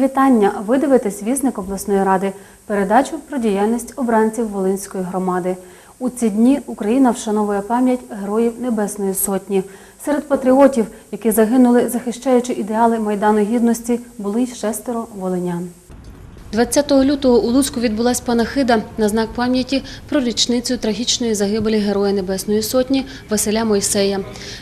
вітання. Ви дивитесь вісник обласної ради. Передачу про діяльність обранців Волинської громади. У ці дні Україна вшановує пам'ять героїв Небесної Сотні. Серед патріотів, які загинули, захищаючи ідеали Майдану Гідності, були й шестеро волинян. 20 лютого у Луцьку відбулась панахида на знак пам'яті про річницю трагічної загибелі Героя Небесної Сотні Василя Мойсея.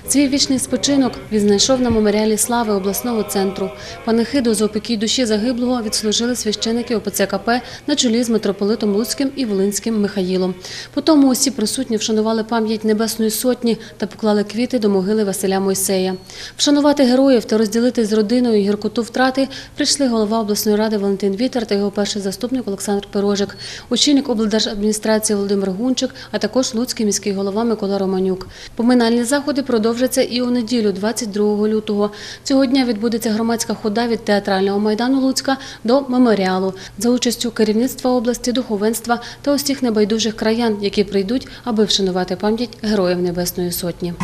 Свій вічний спочинок відзнайшов на меморіалі слави обласного центру. Панахиду з опекій душі загиблого відслужили священики ОПЦКП на чолі з митрополитом Луцьким і Волинським Михаїлом. Потім усі присутні вшанували пам'ять Небесної Сотні та поклали квіти до могили Василя Мойсея. Вшанувати героїв та розділити з родиною гіркоту втрати прийшли голова обласної ради Валентин Вітер та його перший заступник Олександр Пирожик, очільник облдержадміністрації Володимир Гунчик, а також Луцький міський голова Микола Романюк. Поминальні заходи продовжаться і у неділю, 22 лютого. Цього дня відбудеться громадська хода від театрального майдану Луцька до меморіалу за участю керівництва області, духовенства та усіх небайдужих краян, які прийдуть, аби вшанувати пам'ять героїв Небесної Сотні.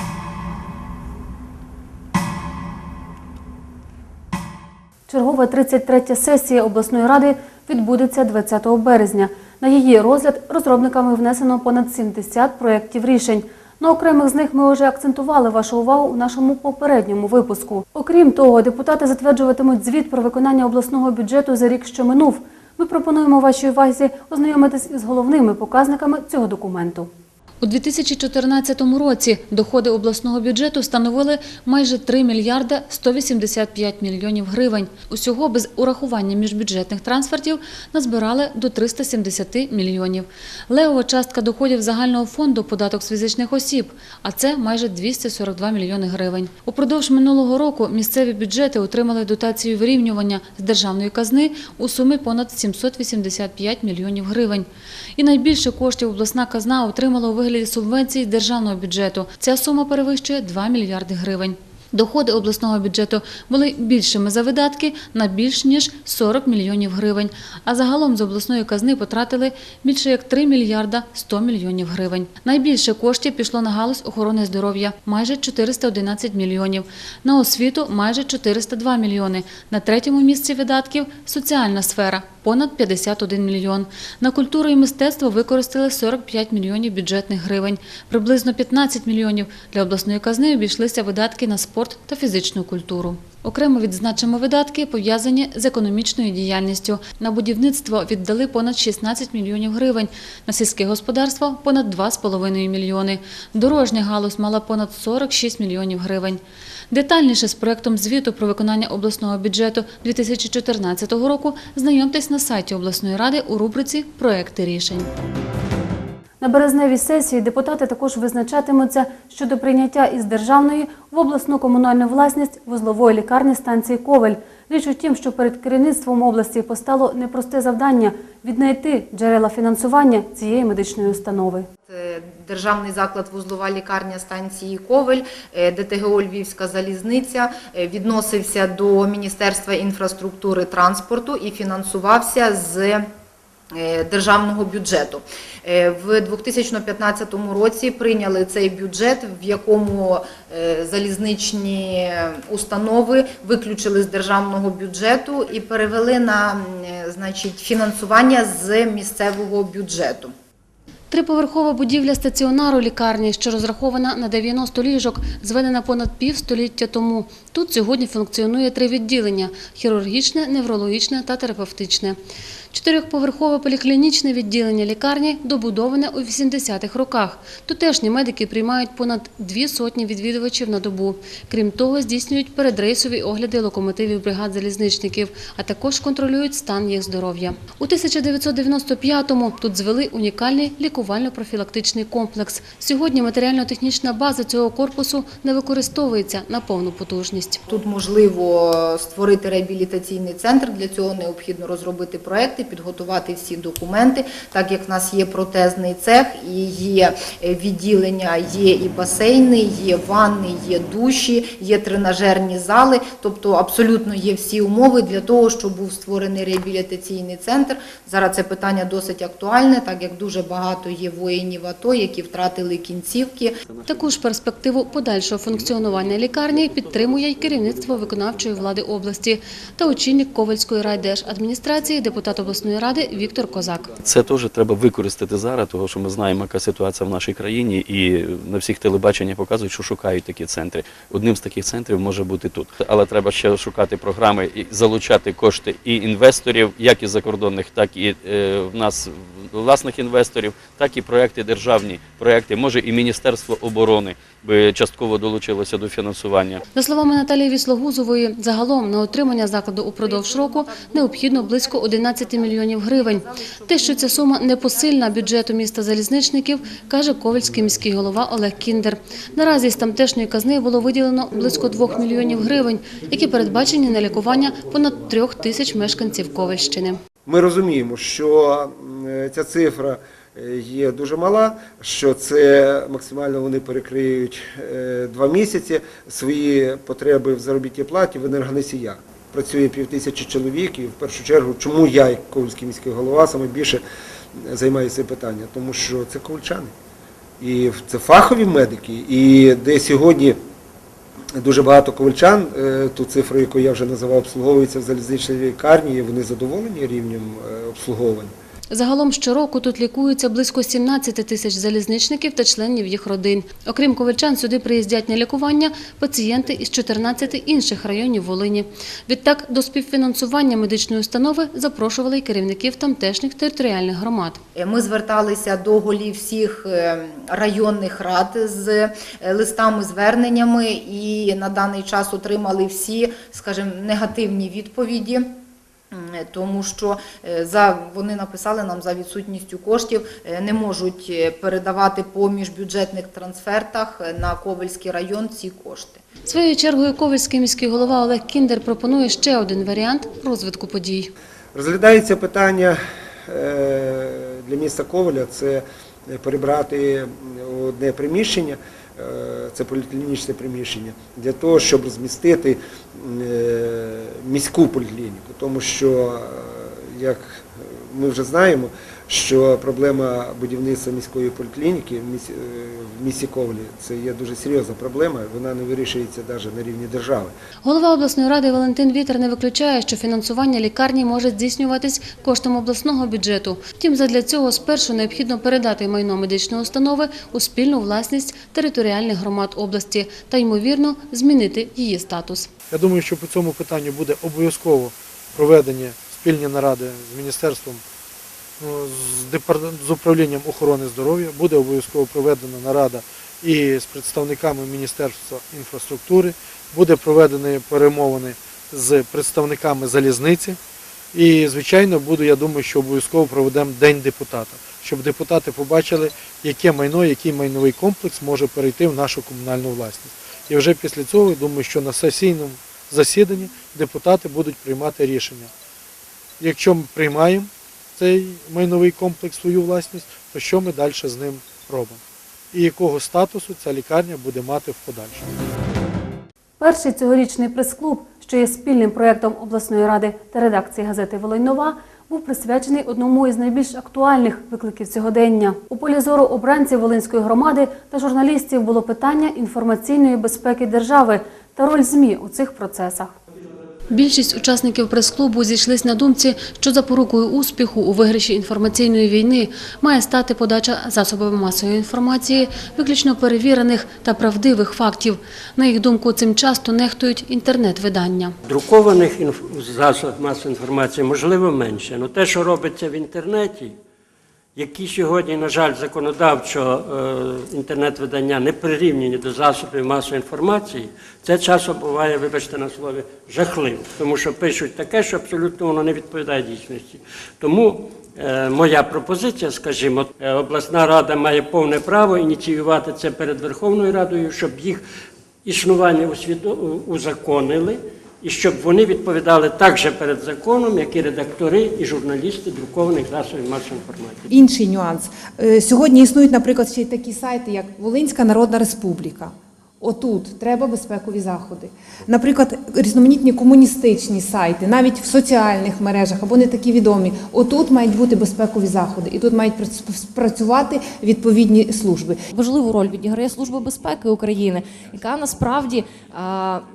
Чергова 33 сесія обласної ради відбудеться 20 березня. На її розгляд розробниками внесено понад 70 проєктів рішень. На окремих з них ми вже акцентували вашу увагу у нашому попередньому випуску. Окрім того, депутати затверджуватимуть звіт про виконання обласного бюджету за рік, що минув. Ми пропонуємо вашій увазі ознайомитись із головними показниками цього документу. У 2014 році доходи обласного бюджету становили майже 3 мільярда 185 мільйонів гривень. Усього без урахування міжбюджетних трансфертів назбирали до 370 мільйонів. Левова частка доходів загального фонду податок з фізичних осіб, а це майже 242 мільйони гривень. Упродовж минулого року місцеві бюджети отримали дотацію вирівнювання з державної казни у сумі понад 785 мільйонів гривень. І найбільше коштів обласна казна отримала у вигляді субвенцій державного бюджету. Ця сума перевищує 2 мільярди гривень. Доходи обласного бюджету були більшими за видатки на більш ніж 40 мільйонів гривень, а загалом з обласної казни потратили більше як 3 мільярда 100 мільйонів гривень. Найбільше коштів пішло на галузь охорони здоров'я – майже 411 мільйонів, на освіту – майже 402 мільйони, на третьому місці видатків – соціальна сфера – понад 51 мільйон. На культуру і мистецтво використали 45 мільйонів бюджетних гривень. Приблизно 15 мільйонів для обласної казни обійшлися видатки на спорт та фізичну культуру. Окремо відзначимо видатки, пов'язані з економічною діяльністю. На будівництво віддали понад 16 мільйонів гривень, на сільське господарство – понад 2,5 мільйони. Дорожня галузь мала понад 46 мільйонів гривень. Детальніше з проектом звіту про виконання обласного бюджету 2014 року знайомтесь на сайті обласної ради у рубриці «Проекти рішень». На березневій сесії депутати також визначатимуться щодо прийняття із державної в обласну комунальну власність вузлової лікарні станції Ковель. Річ у тім, що перед керівництвом області постало непросте завдання віднайти джерела фінансування цієї медичної установи. Державний заклад вузлова лікарня станції Ковель, е, ДТГО Львівська залізниця е, відносився до Міністерства інфраструктури транспорту і фінансувався з державного бюджету. Е, В 2015 році прийняли цей бюджет, в якому е, залізничні установи виключили з державного бюджету і перевели на е, значить, фінансування з місцевого бюджету. Триповерхова будівля стаціонару лікарні, що розрахована на 90 ліжок, зведена понад півстоліття тому. Тут сьогодні функціонує три відділення – хірургічне, неврологічне та терапевтичне. Чотирьохповерхове поліклінічне відділення лікарні добудоване у 80-х роках. Тутешні медики приймають понад дві сотні відвідувачів на добу. Крім того, здійснюють передрейсові огляди локомотивів бригад залізничників, а також контролюють стан їх здоров'я. У 1995-му тут звели унікальний лікувально-профілактичний комплекс. Сьогодні матеріально-технічна база цього корпусу не використовується на повну потужність. Тут можливо створити реабілітаційний центр. Для цього необхідно розробити проекти, підготувати всі документи. Так як в нас є протезний цех і є е, відділення, є і басейни, є ванни, є душі, є тренажерні зали. Тобто абсолютно є всі умови для того, щоб був створений реабілітаційний центр. Зараз це питання досить актуальне, так як дуже багато допомагає воїнів АТО, які втратили кінцівки. Таку ж перспективу подальшого функціонування лікарні підтримує й керівництво виконавчої влади області та очільник Ковальської райдержадміністрації, депутат обласної ради Віктор Козак. Це теж треба використати зараз, тому що ми знаємо, яка ситуація в нашій країні, і на всіх телебаченнях показують, що шукають такі центри. Одним з таких центрів може бути тут. Але треба ще шукати програми і залучати кошти і інвесторів, як і закордонних, так і е, в нас власних інвесторів, так і проекти державні проекти. Може і Міністерство оборони би частково долучилося до фінансування. За словами Наталії Віслогузової, загалом на отримання закладу упродовж року необхідно близько 11 мільйонів гривень. Те, що ця сума непосильна бюджету міста залізничників, каже Ковальський міський голова Олег Кіндер. Наразі з тамтешньої казни було виділено близько 2 мільйонів гривень, які передбачені на лікування понад трьох тисяч мешканців Ковальщини. Ми розуміємо, що ця цифра е, є дуже мала, що це максимально вони перекриють е, два місяці свої потреби в заробітній платі в енергоносіях. Працює півтисячі чоловік, і в першу чергу, чому я, як ковальський міський голова, саме більше займаюся цим питанням? Тому що це ковальчани. І це фахові медики, і де сьогодні Дуже багато ковальчан, е, ту цифру, яку я вже називав, обслуговуються в залізничній лікарні, і вони задоволені рівнем е, обслуговування. Загалом щороку тут лікуються близько 17 тисяч залізничників та членів їх родин. Окрім ковальчан, сюди приїздять на лікування пацієнти із 14 інших районів Волині. Відтак до співфінансування медичної установи запрошували й керівників тамтешніх територіальних громад. Е, Ми зверталися до голів всіх е, районних рад з е, листами, зверненнями і на даний час отримали всі, скажімо, негативні відповіді. Тому що е, за вони написали нам за відсутністю коштів, е, не можуть е, передавати по міжбюджетних трансфертах на Ковельський район ці кошти. Своєю чергою Ковальський міський голова Олег Кіндер пропонує ще один варіант розвитку подій. Розглядається питання для міста Коваля це перебрати одне приміщення, це поліклінічне приміщення, для того, щоб розмістити е, міську поліклініку. Тому що, е, як ми вже знаємо, що проблема будівництва міської поліклініки в місті, е, Ковалі це є дуже серйозна проблема, вона не вирішується навіть на рівні держави. Голова обласної ради Валентин Вітер не виключає, що фінансування лікарні може здійснюватись коштом обласного бюджету. Втім, задля цього спершу необхідно передати майно медичної установи у спільну власність територіальних громад області та, ймовірно, змінити її статус. Я думаю, що по цьому питанню буде обов'язково проведення спільні наради з міністерством, з, управлінням охорони здоров'я, буде обов'язково проведена нарада і з представниками Міністерства інфраструктури, буде проведені перемовини з представниками залізниці. І, звичайно, буду, я думаю, що обов'язково проведемо День депутата, щоб депутати побачили, яке майно, який майновий комплекс може перейти в нашу комунальну власність. І вже після цього, я думаю, що на сесійному засіданні депутати будуть приймати рішення. Якщо ми приймаємо цей майновий комплекс свою власність, то що ми далі з ним робимо? І якого статусу ця лікарня буде мати в подальшому? Перший цьогорічний прес-клуб, що є спільним проєктом обласної ради та редакції газети Волинь Нова, був присвячений одному із найбільш актуальних викликів сьогодення. У полі зору обранців Волинської громади та журналістів було питання інформаційної безпеки держави та роль ЗМІ у цих процесах. Більшість учасників прес-клубу зійшлись на думці, що запорукою успіху у виграші інформаційної війни має стати подача засобами масової інформації, виключно перевірених та правдивих фактів. На їх думку, цим часто нехтують інтернет-видання. Друкованих засобів масової інформації можливо менше. але те, що робиться в інтернеті, які сьогодні, на жаль, законодавчо е, інтернет-видання не прирівняні до засобів масової інформації, це часом буває, вибачте на слові, жахливо, тому що пишуть таке, що абсолютно воно не відповідає дійсності. Тому е, моя пропозиція, скажімо, е, обласна рада має повне право ініціювати це перед Верховною Радою, щоб їх існування узаконили, і щоб вони відповідали так же перед законом, як і редактори і журналісти друкованих засобів масової інформації. Інший нюанс. Е, Сьогодні існують, наприклад, ще й такі сайти, як Волинська Народна Республіка. Отут треба безпекові заходи. Наприклад, різноманітні комуністичні сайти, навіть в соціальних мережах або не такі відомі. Отут мають бути безпекові заходи, і тут мають прац- працювати відповідні служби. важливу роль відіграє Служба безпеки України, яка насправді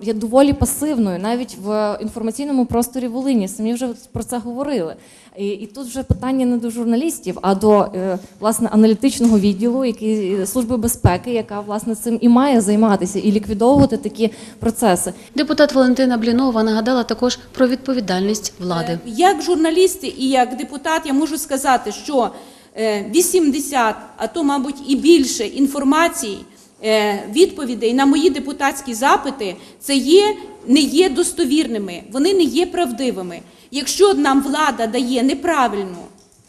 є доволі пасивною, навіть в інформаційному просторі Волині. Самі вже про це говорили. І, і тут вже питання не до журналістів, а до е, власне аналітичного відділу, який е, служби безпеки, яка власне цим і має займатися і ліквідовувати такі процеси. Депутат Валентина Блінова нагадала також про відповідальність влади. Е, Як журналісти і як депутат я можу сказати, що е, 80, а то, мабуть, і більше інформації, е, відповідей на мої депутатські запити, це є, не є достовірними, вони не є правдивими. Якщо нам влада дає неправильну,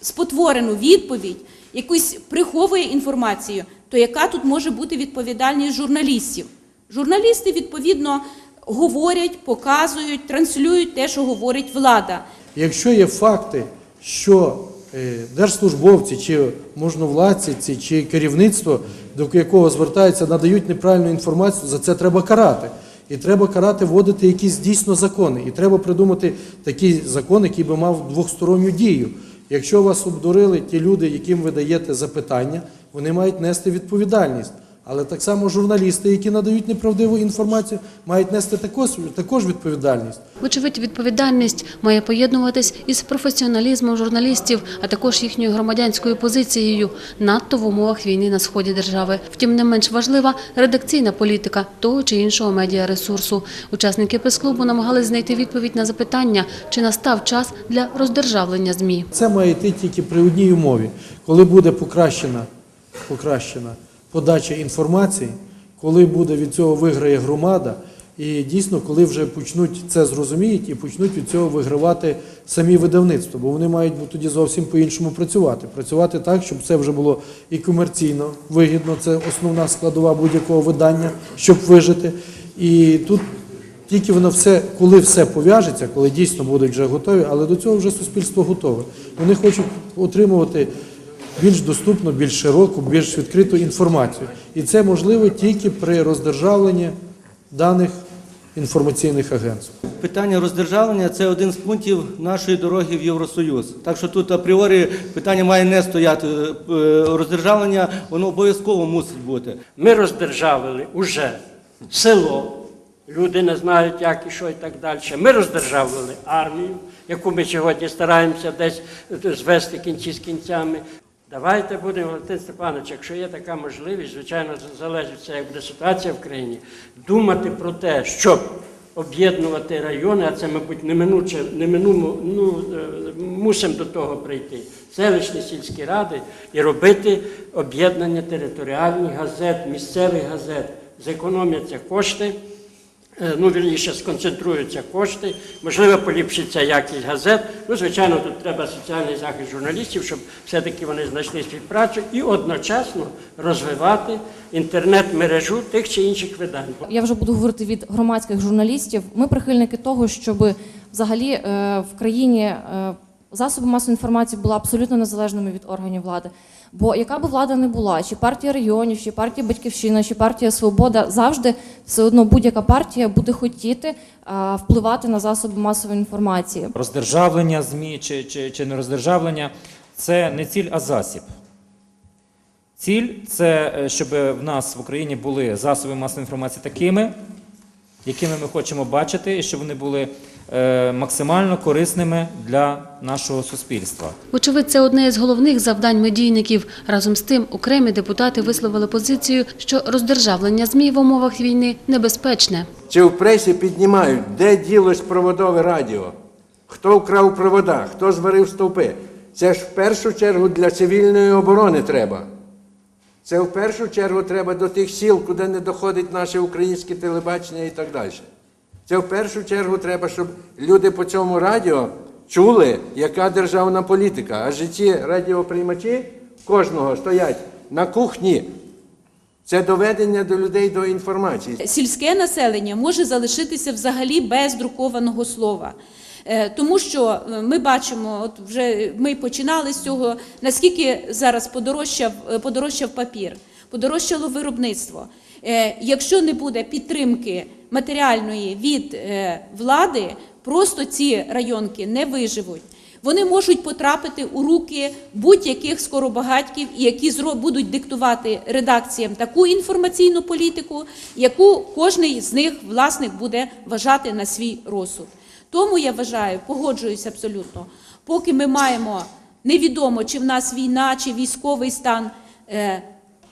спотворену відповідь, якусь приховує інформацію, то яка тут може бути відповідальність журналістів? Журналісти, відповідно, говорять, показують, транслюють те, що говорить влада. Якщо є факти, що е, держслужбовці чи можновладці, чи керівництво, до якого звертаються, надають неправильну інформацію, за це треба карати. І треба карати, вводити якісь дійсно закони. І треба придумати такий закон, який би мав двосторонню дію. Якщо вас обдурили ті люди, яким ви даєте запитання, вони мають нести відповідальність. Але так само журналісти, які надають неправдиву інформацію, мають нести також, також відповідальність. Вочевидь, відповідальність має поєднуватись із професіоналізмом журналістів, а також їхньою громадянською позицією, надто в умовах війни на сході держави. Втім, не менш важлива редакційна політика того чи іншого медіаресурсу. Учасники прес-клубу намагались знайти відповідь на запитання, чи настав час для роздержавлення ЗМІ. Це має йти тільки при одній умові, коли буде покращена, покращена подача інформації, коли буде від цього виграє громада, і дійсно, коли вже почнуть це зрозуміють і почнуть від цього вигравати самі видавництва, бо вони мають тоді зовсім по-іншому працювати. Працювати так, щоб це вже було і комерційно вигідно, це основна складова будь-якого видання, щоб вижити. І тут тільки воно все, коли все пов'яжеться, коли дійсно будуть вже готові, але до цього вже суспільство готове. Вони хочуть отримувати більш доступну, більш широку, більш відкриту інформацію. І це можливо тільки при роздержавленні даних інформаційних агентств. Питання роздержавлення це один з пунктів нашої дороги в Євросоюз. Так що тут апріорі питання має не стояти. Е, Роздержавлення воно обов'язково мусить бути. Ми роздержавили уже село. Люди не знають, як і що і так далі. Ми роздержавили армію, яку ми сьогодні стараємося десь звести кінці з кінцями. Давайте будемо, Валентин Степанович, якщо є така можливість, звичайно, залежить як буде ситуація в країні, думати про те, щоб об'єднувати райони, а це, мабуть, неминуче, неминумо, ну, е, мусимо до того прийти. Селищні сільські ради і робити об'єднання територіальних газет, місцевих газет. Зекономляться кошти, ну, вірніше, сконцентруються кошти, можливо, поліпшиться якість газет. Ну, звичайно, тут треба соціальний захист журналістів, щоб все-таки вони знайшли співпрацю і одночасно розвивати інтернет-мережу тих чи інших видань. Я вже буду говорити від громадських журналістів. Ми прихильники того, щоб взагалі е, в країні е, засоби масової інформації були абсолютно незалежними від органів влади. Бо яка би влада не була, чи партія регіонів, чи партія Батьківщина, чи партія Свобода, завжди все одно будь-яка партія буде хотіти е, впливати на засоби масової інформації. роздержавлення ЗМІ чи, чи, чи не роздержавлення це не ціль, а засіб. Ціль це е, щоб в нас в Україні були засоби масової інформації такими, якими ми хочемо бачити, і щоб вони були максимально корисними для нашого суспільства. Вочевидь, це одне із головних завдань медійників. Разом з тим, окремі депутати висловили позицію, що роздержавлення ЗМІ в умовах війни небезпечне. Чи в пресі піднімають, де ділось проводове радіо? Хто вкрав провода, хто зварив стовпи? Це ж в першу чергу для цивільної оборони треба. Це в першу чергу треба до тих сіл, куди не доходить наше українське телебачення і так далі. Це в першу чергу треба, щоб люди по цьому радіо чули, яка державна політика. Адже ці радіоприймачі кожного стоять на кухні. Це доведення до людей до інформації. Сільське населення може залишитися взагалі без друкованого слова. Е, Тому що е, ми бачимо, от вже ми починали з цього, наскільки зараз подорожчав, е, подорожчав папір, подорожчало виробництво. Е, Якщо не буде підтримки матеріальної від е, влади, просто ці районки не виживуть. Вони можуть потрапити у руки будь-яких скоробагатьків, які будуть диктувати редакціям таку інформаційну політику, яку кожен з них власник буде вважати на свій розсуд. Тому я вважаю, погоджуюсь абсолютно, поки ми маємо невідомо, чи в нас війна, чи військовий стан, е,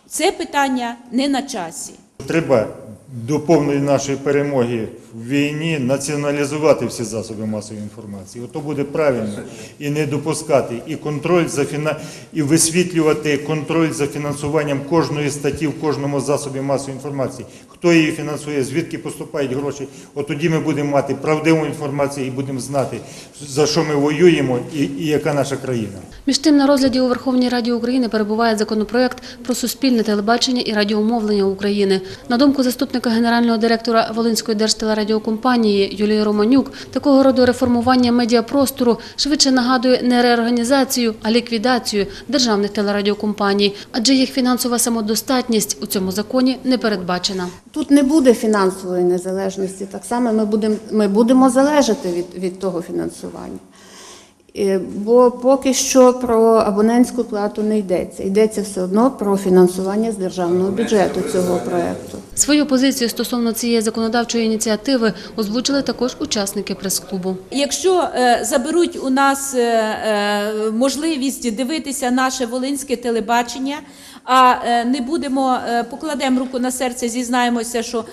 це питання не на часі. Треба до повної нашої перемоги в війні націоналізувати всі засоби масової інформації. Ото буде правильно і не допускати і контроль за фіна... і висвітлювати контроль за фінансуванням кожної статті в кожному засобі масової інформації. Хто її фінансує, звідки поступають гроші. От тоді ми будемо мати правдиву інформацію і будемо знати, за що ми воюємо і, і яка наша країна. Між тим на розгляді у Верховній Раді України перебуває законопроект про суспільне телебачення і радіомовлення України. На думку заступника генерального директора Волинської держтелерадіокомпанії Юлії Романюк, такого роду реформування медіапростору швидше нагадує не реорганізацію, а ліквідацію державних телерадіокомпаній, адже їх фінансова самодостатність у цьому законі не передбачена. Тут не буде фінансової незалежності. Так само ми будемо, ми будемо залежати від, від того фінансування. Е, Бо поки що про абонентську плату не йдеться. Йдеться все одно про фінансування з державного бюджету цього проєкту. Свою позицію стосовно цієї законодавчої ініціативи озвучили також учасники прес-клубу. Якщо е, заберуть у нас е, можливість дивитися наше волинське телебачення, а не будемо покладемо руку на серце, зізнаємося, що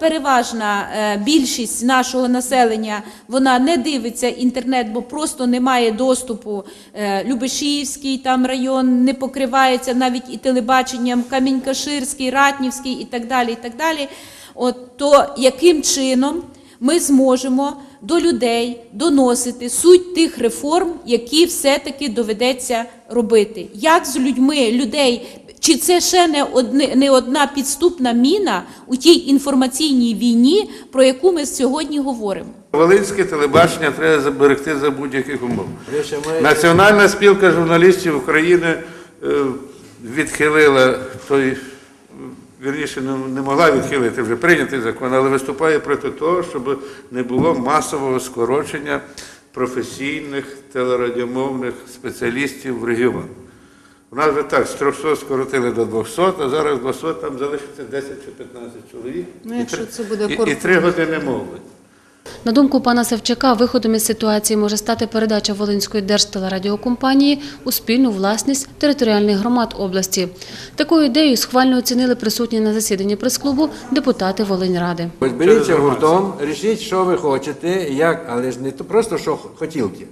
переважна е, більшість нашого населення вона не дивиться інтернет, бо просто немає доступу. Е, Любешівський там район не покривається навіть і телебаченням, Камінь-Каширський, Ратнівський і так далі. І так далі. От то яким чином ми зможемо до людей доносити суть тих реформ, які все-таки доведеться робити. Як з людьми людей, чи це ще не, одне, не одна підступна міна у тій інформаційній війні, про яку ми сьогодні говоримо? Волинське телебачення треба заберегти за будь-яких умов. Національна спілка журналістів України е, відхилила той, вірніше, не- не могла відхилити вже прийнятий закон, але виступає проти того, щоб не було масового скорочення професійних телерадіомовних спеціалістів в регіон. У нас вже так з 300 скоротили до 200, а зараз 200 там залишиться 10 чи 15 чоловік. Ну, якщо це буде і, і три години мови. На думку пана Савчака, виходом із ситуації може стати передача Волинської держтелерадіокомпанії у спільну власність територіальних громад області. Такою ідеєю схвально оцінили присутні на засіданні прес-клубу депутати Волиньради. Беріться гуртом, рішіть, що ви хочете, як, але ж не то просто що хотілки,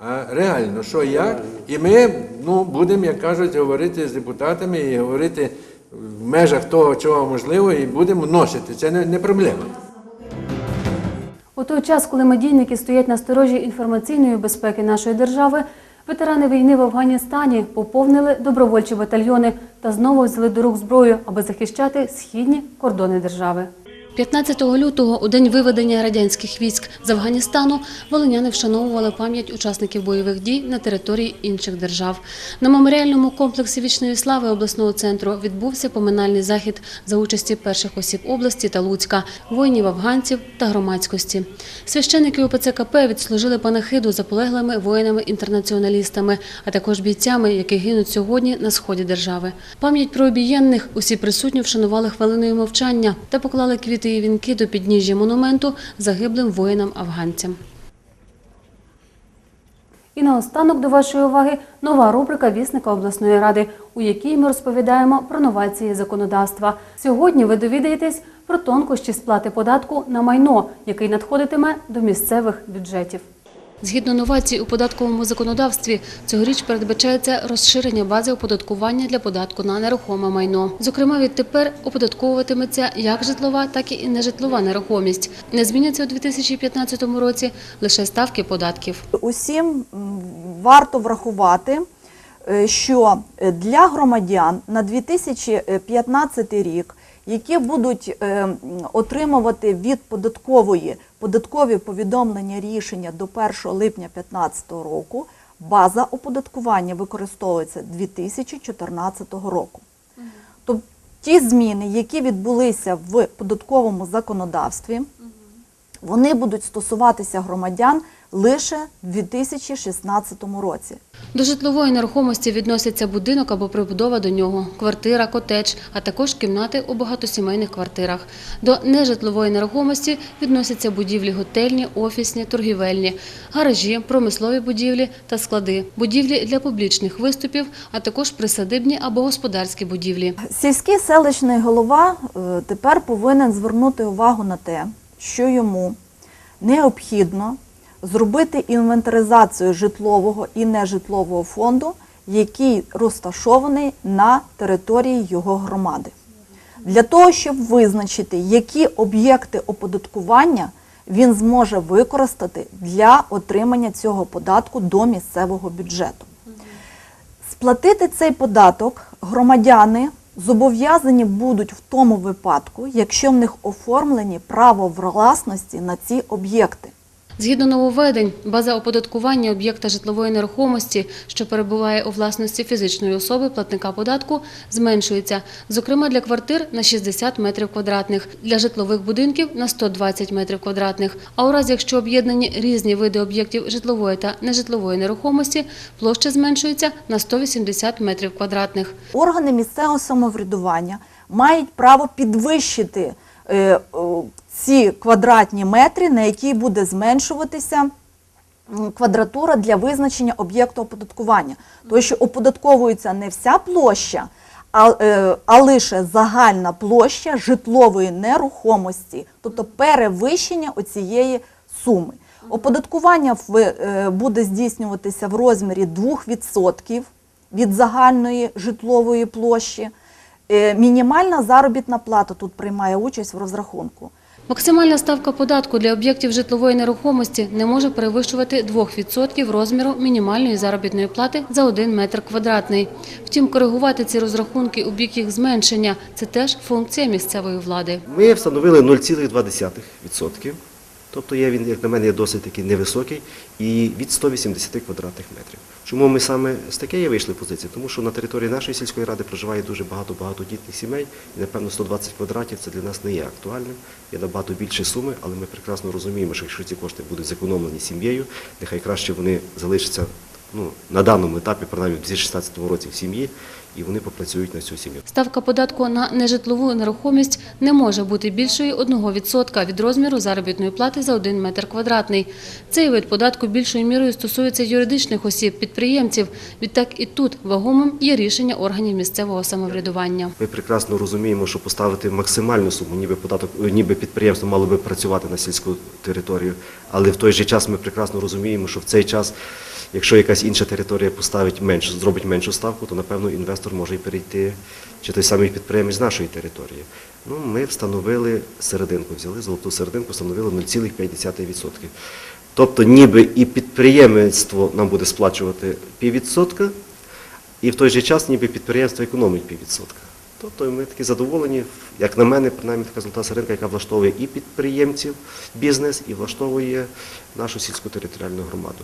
а реально, що як. І ми ну, будемо, як кажуть, говорити з депутатами і говорити в межах того, чого можливо, і будемо вносити. Це не, не проблема. У той час, коли медійники стоять на сторожі інформаційної безпеки нашої держави, ветерани війни в Афганістані поповнили добровольчі батальйони та знову взяли до рук зброю, аби захищати східні кордони держави. 15 лютого, у день виведення радянських військ з Афганістану, волиняни вшановували пам'ять учасників бойових дій на території інших держав. На меморіальному комплексі вічної слави обласного центру відбувся поминальний захід за участі перших осіб області та Луцька, воїнів афганців та громадськості. Священники УПЦ КП відслужили панахиду за полеглими воїнами-інтернаціоналістами, а також бійцями, які гинуть сьогодні на сході держави. Пам'ять про обієнних усі присутні вшанували хвилиною мовчання та поклали квіти і вінки до підніжжя монументу загиблим воїнам-афганцям. І наостанок до вашої уваги нова рубрика Вісника обласної ради, у якій ми розповідаємо про новації законодавства. Сьогодні ви довідаєтесь про тонкощі сплати податку на майно, який надходитиме до місцевих бюджетів. Згідно новацій у податковому законодавстві, цьогоріч передбачається розширення бази оподаткування для податку на нерухоме майно. Зокрема, відтепер оподатковуватиметься як житлова, так і нежитлова нерухомість. Не зміняться у 2015 році лише ставки податків. Усім варто врахувати, е, що для громадян на 2015 рік, які будуть е, отримувати від податкової податкові повідомлення рішення до 1 липня 2015 року, база оподаткування використовується 2014 року. Тобто ті зміни, які відбулися в податковому законодавстві, вони будуть стосуватися громадян лише в 2016 році. До житлової нерухомості відносяться будинок або прибудова до нього, квартира, котедж, а також кімнати у багатосімейних квартирах. До нежитлової нерухомості відносяться будівлі готельні, офісні, торгівельні, гаражі, промислові будівлі та склади, будівлі для публічних виступів, а також присадибні або господарські будівлі. Сільський селищний голова е, тепер повинен звернути увагу на те, що йому необхідно зробити інвентаризацію житлового і нежитлового фонду, який розташований на території його громади. Для того, щоб визначити, які об'єкти оподаткування він зможе використати для отримання цього податку до місцевого бюджету. Сплатити цей податок громадяни зобов'язані будуть в тому випадку, якщо в них оформлені право власності на ці об'єкти. Згідно нововведень, база оподаткування об'єкта житлової нерухомості, що перебуває у власності фізичної особи платника податку, зменшується. Зокрема, для квартир на 60 метрів квадратних, для житлових будинків на 120 метрів квадратних. А у разі, якщо об'єднані різні види об'єктів житлової та нежитлової нерухомості, площа зменшується на 180 метрів квадратних. Органи місцевого самоврядування мають право підвищити ці квадратні метри, на які буде зменшуватися квадратура для визначення об'єкту оподаткування. Тому що оподатковується не вся площа, а, е, а лише загальна площа житлової нерухомості, тобто перевищення оцієї суми. Оподаткування в- е, буде здійснюватися в розмірі 2% від загальної житлової площі. Е, Мінімальна заробітна плата тут приймає участь в розрахунку. Максимальна ставка податку для об'єктів житлової нерухомості не може перевищувати 2% розміру мінімальної заробітної плати за 1 метр квадратний. Втім, коригувати ці розрахунки у бік їх зменшення – це теж функція місцевої влади. Ми встановили 0,2%. Тобто є він, як на мене, досить такий невисокий і від 180 квадратних метрів. Чому ми саме з такої вийшли позиції? Тому що на території нашої сільської ради проживає дуже багато багатодітних сімей, і напевно 120 квадратів це для нас не є актуальним, є набагато більші суми, але ми прекрасно розуміємо, що якщо ці кошти будуть зекономлені сім'єю, нехай краще вони залишаться ну, на даному етапі, принаймні в 2016 році в сім'ї, і вони попрацюють на цю сім'ю. Ставка податку на нежитлову нерухомість не може бути більшою 1% від розміру заробітної плати за 1 метр квадратний. Цей вид податку більшою мірою стосується юридичних осіб, підприємців. Відтак і тут вагомим є рішення органів місцевого самоврядування. Ми прекрасно розуміємо, що поставити максимальну суму, ніби податок, е, ніби підприємство мало би працювати на сільську територію, але в той же час ми прекрасно розуміємо, що в цей час, якщо якась інша територія поставить меншу, зробить меншу ставку, то напевно інвестор може і перейти, чи той самий підприємець з нашої території. Ну, ми встановили серединку, взяли золоту серединку, встановили 0,5%. Тобто, ніби і підприємництво нам буде сплачувати піввідсотка, і в той же час ніби підприємство економить піввідсотка. Тобто ми такі задоволені, як на мене, принаймні така золота серединка, яка влаштовує і підприємців, бізнес, і влаштовує нашу сільську територіальну громаду.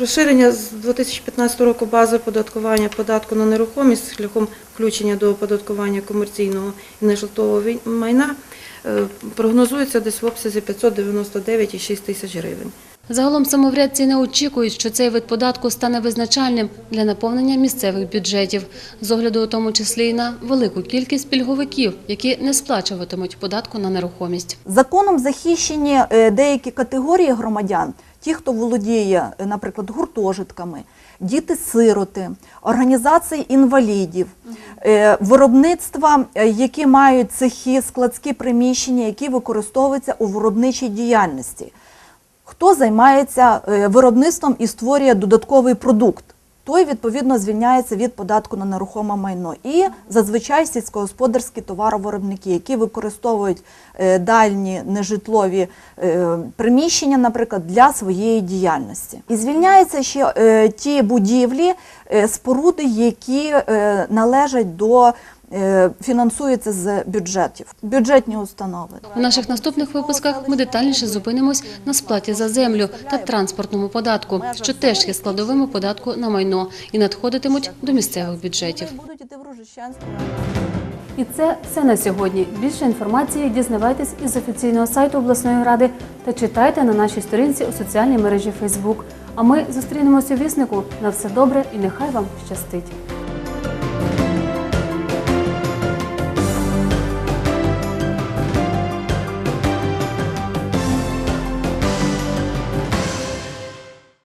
Розширення з 2015 року бази оподаткування податку на нерухомість шляхом включення до оподаткування комерційного і нежитлового майна е, прогнозується десь в обсязі 599,6 тисяч гривень. Загалом самоврядці не очікують, що цей вид податку стане визначальним для наповнення місцевих бюджетів, з огляду у тому числі і на велику кількість пільговиків, які не сплачуватимуть податку на нерухомість. Законом захищені е, деякі категорії громадян, ті, хто володіє, е, наприклад, гуртожитками, діти-сироти, організації інвалідів, е, виробництва, які мають цехи, складські приміщення, які використовуються у виробничій діяльності. Хто займається е, виробництвом і створює додатковий продукт, той відповідно звільняється від податку на нерухоме майно. І зазвичай сільськогосподарські товаровиробники, які використовують е, дальні нежитлові е, приміщення, наприклад, для своєї діяльності. І звільняються ще ті будівлі, споруди, які належать до е, фінансуються з бюджетів, бюджетні установи. У наших наступних випусках ми детальніше зупинимось на сплаті за землю та транспортному податку, що теж є складовими податку на майно і надходитимуть до місцевих бюджетів. Будуть в Ружищанську. І це все на сьогодні. Більше інформації дізнавайтесь із офіційного сайту обласної ради та читайте на нашій сторінці у соціальній мережі Facebook. А ми зустрінемося у віснику. На все добре і нехай вам щастить.